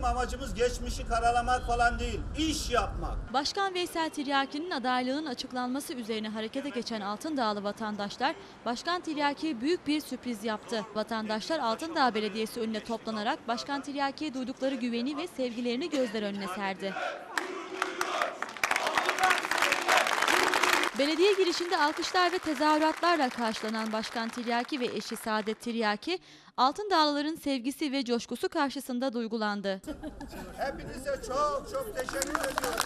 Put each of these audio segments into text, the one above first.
Amacımız geçmişi karalamak falan değil, iş yapmak. Başkan Veysel Tiryaki'nin adaylığının açıklanması üzerine harekete geçen Altındağlı vatandaşlar, Başkan Tiryaki'ye büyük bir sürpriz yaptı. Vatandaşlar Altındağ Belediyesi önüne toplanarak Başkan Tiryaki'ye duydukları güveni ve sevgilerini gözler önüne serdi. Belediye girişinde alkışlar ve tezahüratlarla karşılanan Başkan Tiryaki ve eşi Saadet Tiryaki, Altındağlıların sevgisi ve coşkusu karşısında duygulandı. Hepinize çok çok teşekkür ediyorum.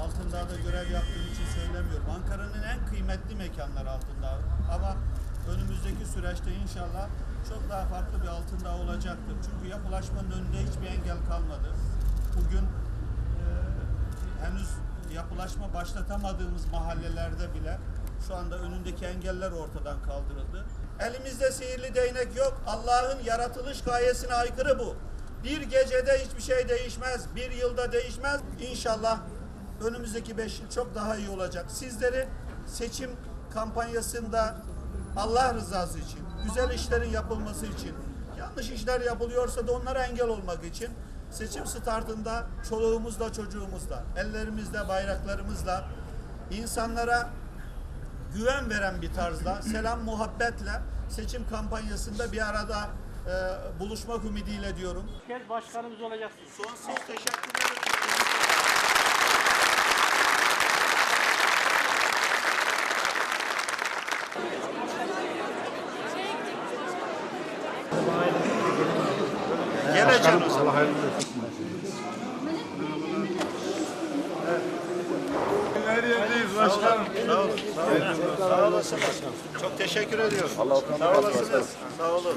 Altındağ'da görev yaptığım için söylemiyorum. Ankara'nın en kıymetli mekanları Altındağ. Ama önümüzdeki süreçte inşallah çok daha farklı bir Altındağ olacaktır. Çünkü yapılaşmanın önünde hiçbir engel kalmadı. Bugün henüz yapılaşma başlatamadığımız mahallelerde bile şu anda önündeki engeller ortadan kaldırıldı. Elimizde sihirli değnek yok. Allah'ın yaratılış gayesine aykırı bu. Bir gecede hiçbir şey değişmez. Bir yılda değişmez. İnşallah önümüzdeki beş yıl çok daha iyi olacak. Sizleri seçim kampanyasında Allah rızası için, güzel işlerin yapılması için, yanlış işler yapılıyorsa da onlara engel olmak için seçim startında çoluğumuzla çocuğumuzla, ellerimizle bayraklarımızla insanlara güven veren bir tarzda, selam muhabbetle seçim kampanyasında bir arada e, buluşmak ümidiyle diyorum. kez başkanımız olacaksınız. Sonsuz teşekkür ederim. Geleceğim o zaman. Her yerdeyiz başkanım. Sağ olun. Sağ olun. Sağ olasınız. Çok teşekkür ediyorum. Sağ olasınız. Sağ olun.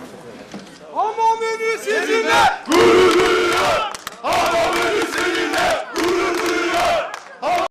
Ama beni sizinle gurur